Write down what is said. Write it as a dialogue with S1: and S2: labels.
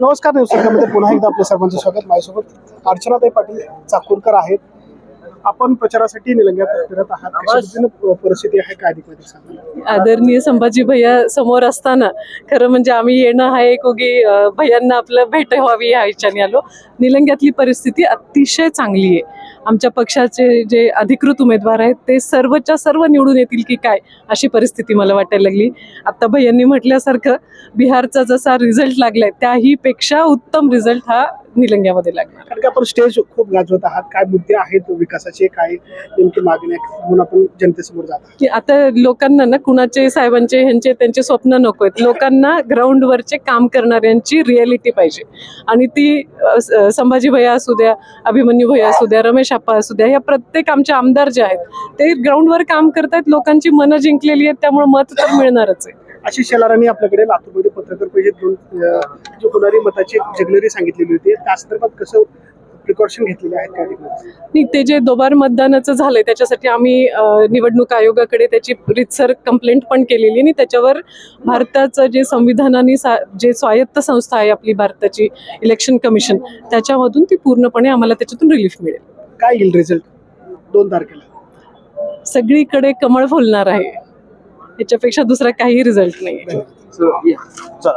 S1: नमस्कार न्यूज संघामध्ये पुन्हा एकदा आपल्या सर्वांचं स्वागत. माझ्यासोबत अर्चनाताई पाटील चाकूरकर आहेत. आपण प्रचारासाठी निलंग्यात फिरत आहात. कशा पद्धतीनं परिस्थिती आहे? काय अधिक माहिती सांगा
S2: आदरणीय संभाजी भैया समोर असताना खरं म्हणजे आम्ही येणं हा एक उगी भैयांना आपलं भेट व्हावी या ह्याच्याने आलो. निलंग्यातली परिस्थिती अतिशय चांगली आहे. आमच्या पक्षाचे जे अधिकृत उमेदवार आहेत ते सर्वच्या सर्व निवडून येतील की काय अशी परिस्थिती मला वाटायला लागली. आत्ता भैयांनी म्हटल्यासारखं बिहारचा जसा रिझल्ट लागलाय त्याही पेक्षा उत्तम रिझल्ट हा निलंग्यामध्ये लागला
S1: कारण की आपण स्टेज खूप गाजवत आहात. काय मुद्दे आहेत विकासाचे काय नेमकी मागणी आहे म्हणून आपण जनतेसमोर जात
S2: की आता लोकांना ना कुणाचे साहेबांचे ह्यांचे त्यांचे स्वप्न नको आहेत. लोकांना ग्राउंडवरचे काम करणाऱ्यांची रियालिटी पाहिजे. आणि ती अ, संभाजी भैया असू द्या अभिमन्यू भैया असू द्या रमेश आप्पा असू द्या या प्रत्येक आमचे आमदार जे आहेत ते ग्राउंडवर काम करतायत लोकांची मनं जिंकलेली आहेत त्यामुळे मत तर मिळणारच आहे.
S1: आशिष शेलारांनी आपल्याकडे लातूरमध्ये पत्रकार परिषद घेऊन जो होणारी मताची जगलरी सांगितलेली होती त्या संदर्भात कसं प्रिकॉशन घेतलेले आहेत माहिती?
S2: आणि ते जे दोबार मतदानाचं झालंय त्याच्यासाठी आम्ही निवडणूक आयोगाकडे त्याची रितसर कंप्लेंट पण केलेली आणि त्याच्यावर भारताचं जे संविधानाने सा जे स्वायत्त संस्था आहे आपली भारताची इलेक्शन कमिशन त्याच्यामधून ती पूर्णपणे आम्हाला त्याच्यातून रिलीफ मिळेल.
S1: काय येईल रिझल्ट दोन तारखेला.
S2: सगळीकडे कमळ फुलणार आहे. याच्यापेक्षा दुसरा काही रिझल्ट नाही
S1: चला.